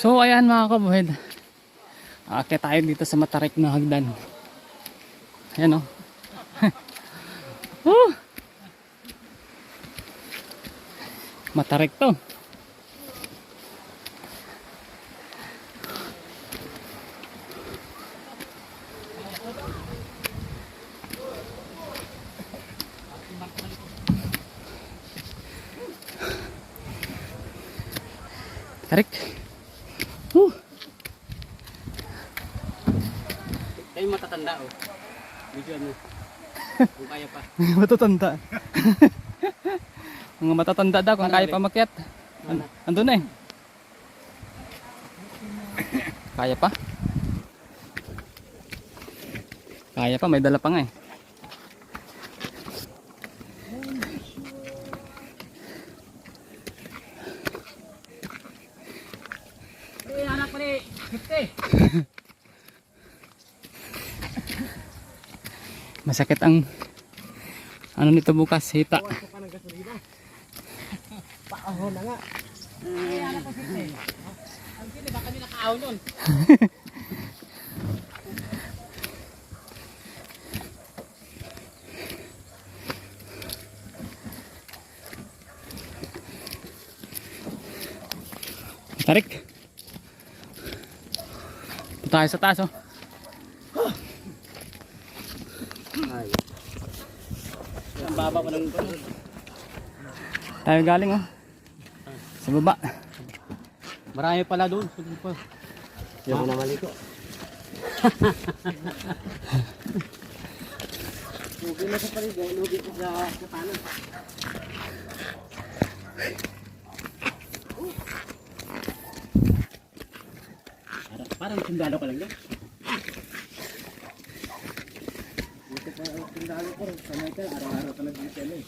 So ayan mga kabuhed. Aakyat tayo dito sa matarik na hagdan. Ayan o. Oh. Matarik to. Tarik. Matatanda oh. Medyo ano. Kung kaya pa. matatanda. Mga matatanda daw kung kaya pa makyat. An andun na eh. Kaya pa? Kaya pa, may dala pa nga eh. Eh, anak pa ni. Masakit ang ano nito bukas, hita. Paahon na nga. Ang sili baka nila kaahon nun. Tarik. Punta tayo sa taas oh. Baba pa ng Tayo galing oh. Sa baba. Marami pala doon. Sige pa. Hindi mo na maliko. Lugi na sa palig. eh. Lugi ko sa katanan. Parang, sundalo ka lang yan. Sundalo ko. Sanay. Araw-araw ka nag-dito eh.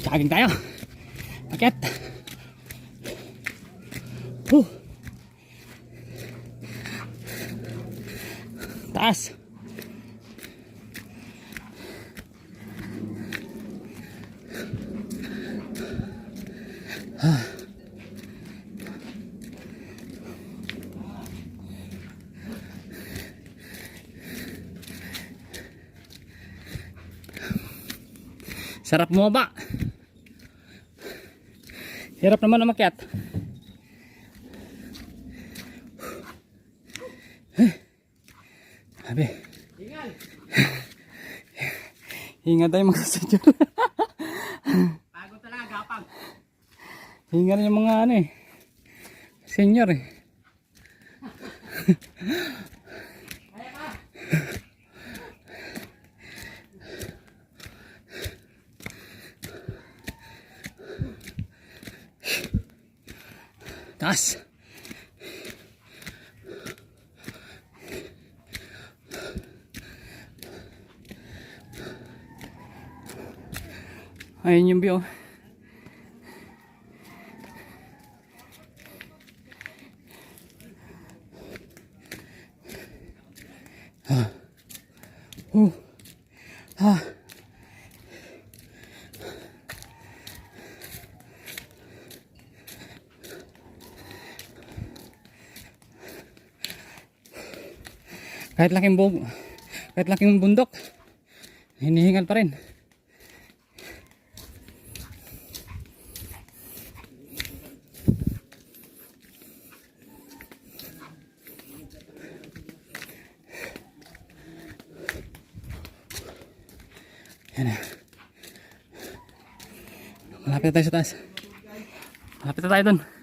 Jogging tayo. Paket. Huh. Taas. Sarap mo ba? Hirap naman umakyat. Sabi. Hinga tayo mga senyor. Bago talaga, gapang. Hinga rin yung mga ano eh. Senyor eh. Taas. Ayun yung view. Uh. Ah. Kahit laking bug, kahit laking bundok, hinihingal pa rin. Yan na. Malapit na tayo sa taas. Malapit na tayo dun.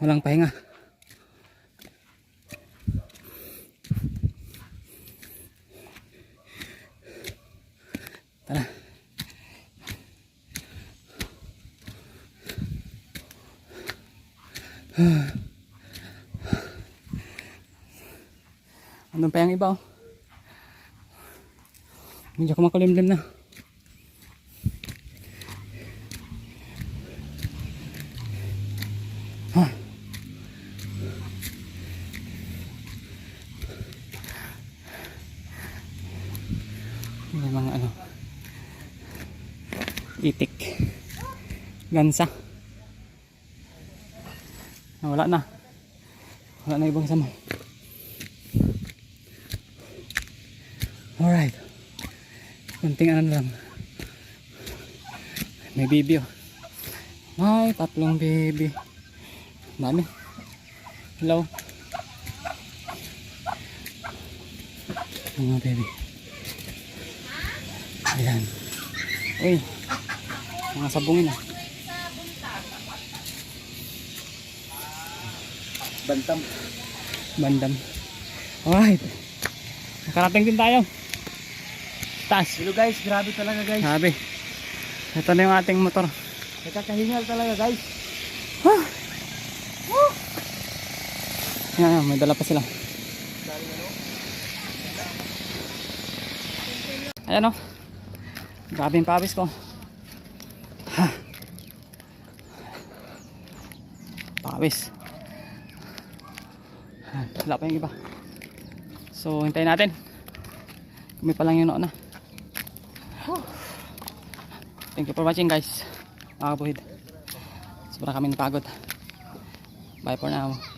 Walang pahinga. Tara. Anong pa yung iba oh? Medyo kumakulimlim na. May mga ano. Itik. Gansa. Ah, wala na. Wala na ibang sama. Alright. Kunting ano lang. May baby oh. Ay, tatlong baby. Dami. Hello. Mga baby. Ayan. Uy. Mga sabungin ah. Bantam. Bandam. Alright. Nakarating din tayo. Taas. Hello guys, grabe talaga guys. Sabi. Ito na yung ating motor. Nakakahingal talaga guys. Yan, may dala pa sila. Ayan o. Grabe yung pawis ko. Ha. Pawis. Wala pa yung iba. So, hintayin natin. Kami pa lang yung noon na. Thank you for watching guys. Mga kabuhid. Sobrang kami napagod. Bye for now.